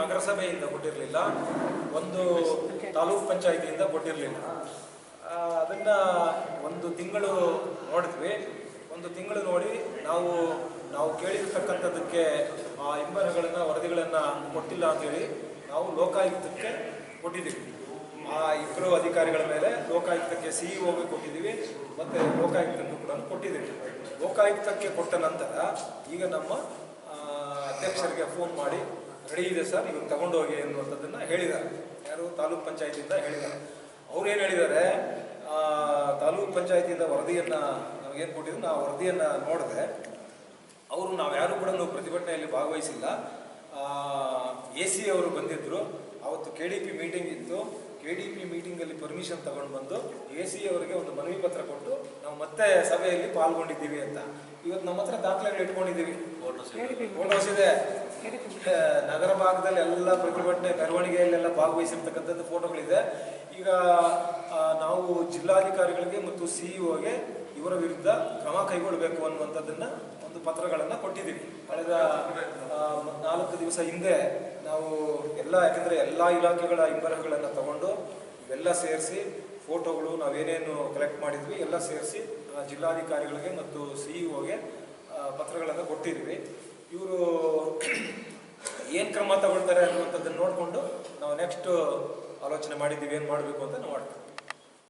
ನಗರಸಭೆಯಿಂದ ಕೊಟ್ಟಿರಲಿಲ್ಲ. ಒಂದು ತಾಲೂಕ್ ಪಂಚಾಯಿತಿಯಿಂದ ಕೊಟ್ಟಿರಲಿಲ್ಲ. ಅದನ್ನು ಒಂದು ತಿಂಗಳು ನೋಡಿದ್ವಿ. ಒಂದು ತಿಂಗಳು ನೋಡಿ ನಾವು ನಾವು ಕೇಳಿರ್ತಕ್ಕಂಥದ್ದಕ್ಕೆ ಆ ಇಂಬರಗಳನ್ನು ವರದಿಗಳನ್ನು ಕೊಟ್ಟಿಲ್ಲ ಅಂತೇಳಿ ನಾವು ಲೋಕಾಯುಕ್ತಕ್ಕೆ ಕೊಟ್ಟಿದ್ದೀವಿ. ಆ ಇಬ್ಬರು ಅಧಿಕಾರಿಗಳ ಮೇಲೆ ಲೋಕಾಯುಕ್ತಕ್ಕೆ ಸಿ ಹೋಗಿ ಕೊಟ್ಟಿದ್ದೀವಿ. ಮತ್ತು ಲೋಕಾಯುಕ್ತನ್ನು ಕೂಡ ಕೊಟ್ಟಿದ್ದೀವಿ. ಲೋಕಾಯುಕ್ತಕ್ಕೆ ಕೊಟ್ಟ ನಂತರ ಈಗ ನಮ್ಮ ಅಧ್ಯಕ್ಷರಿಗೆ ಫೋನ್ ಮಾಡಿ ರೆಡಿ ಇದೆ ಸರ್ ಇವಾಗ ತಗೊಂಡೋಗಿ ಅನ್ನುವಂಥದ್ದನ್ನು ಹೇಳಿದ್ದಾರೆ. ಯಾರು ತಾಲೂಕ್ ಪಂಚಾಯತಿಯಿಂದ ಹೇಳಿದ್ದಾರೆ. ಅವ್ರು ಏನು ಹೇಳಿದ್ದಾರೆ ತಾಲೂಕ್ ಪಂಚಾಯತಿಯಿಂದ ವರದಿಯನ್ನು ನಮಗೇನು ಕೊಟ್ಟಿದ್ರು ನಾವು ವರದಿಯನ್ನು ನೋಡಿದೆ. ಅವರು ನಾವು ಯಾರು ಕೂಡ ಪ್ರತಿಭಟನೆಯಲ್ಲಿ ಭಾಗವಹಿಸಿಲ್ಲ. ಎ ಸಿ ಅವರು ಬಂದಿದ್ದರು ಅವತ್ತು ಕೆ ಡಿ ಪಿ ಮೀಟಿಂಗ್ ಇತ್ತು. ಕೆ ಡಿ ಪಿ ಮೀಟಿಂಗಲ್ಲಿ ಪರ್ಮಿಷನ್ ತಗೊಂಡು ಬಂದು ಎ ಸಿ ಅವರಿಗೆ ಒಂದು ಮನವಿ ಪತ್ರ ಕೊಟ್ಟು ನಾವು ಮತ್ತೆ ಸಭೆಯಲ್ಲಿ ಪಾಲ್ಗೊಂಡಿದ್ದೀವಿ ಅಂತ. ಇವತ್ತು ನಮ್ಮ ಹತ್ರ ದಾಖಲೆಗಳು ಇಟ್ಕೊಂಡಿದ್ದೀವಿ. ಫೋಟೋಸ್ ಇದೆ. ನಗರ ಭಾಗದಲ್ಲಿ ಎಲ್ಲ ಪ್ರತಿಭಟನೆ ಮೆರವಣಿಗೆಯಲ್ಲೆಲ್ಲ ಭಾಗವಹಿಸಿರ್ತಕ್ಕಂಥದ್ದು ಫೋಟೋಗಳಿದೆ. ಈಗ ನಾವು ಜಿಲ್ಲಾಧಿಕಾರಿಗಳಿಗೆ ಮತ್ತು ಸಿಇಒಗೆ ಇವರ ವಿರುದ್ಧ ಕ್ರಮ ಕೈಗೊಳ್ಳಬೇಕು ಅನ್ನುವಂಥದ್ದನ್ನು ಒಂದು ಪತ್ರಗಳನ್ನು ಕೊಟ್ಟಿದ್ದೀವಿ. ಕಳೆದ ನಾಲ್ಕು ದಿವಸ ಹಿಂದೆ ನಾವು ಎಲ್ಲ, ಯಾಕಂದರೆ ಎಲ್ಲ ಇಲಾಖೆಗಳ ಇಂಬರಹಗಳನ್ನು ತಗೊಂಡು ಇವೆಲ್ಲ ಸೇರಿಸಿ ಫೋಟೋಗಳು ನಾವೇನೇನು ಕಲೆಕ್ಟ್ ಮಾಡಿದ್ವಿ, ಎಲ್ಲ ಸೇರಿಸಿ ಜಿಲ್ಲಾಧಿಕಾರಿಗಳಿಗೆ ಮತ್ತು ಸಿ ಇಒಗೆ ಪತ್ರಗಳನ್ನು ಕೊಟ್ಟಿದ್ವಿ. ಇವರು ಏನು ಕ್ರಮ ತಗೊಳ್ತಾರೆ ಅನ್ನುವಂಥದ್ದನ್ನು ನೋಡಿಕೊಂಡು ನಾವು ನೆಕ್ಸ್ಟ್ ಆಲೋಚನೆ ಮಾಡಿದ್ದೀವಿ, ಏನು ಮಾಡಬೇಕು ಅಂತ ನಾವು ಮಾಡ್ತೀವಿ.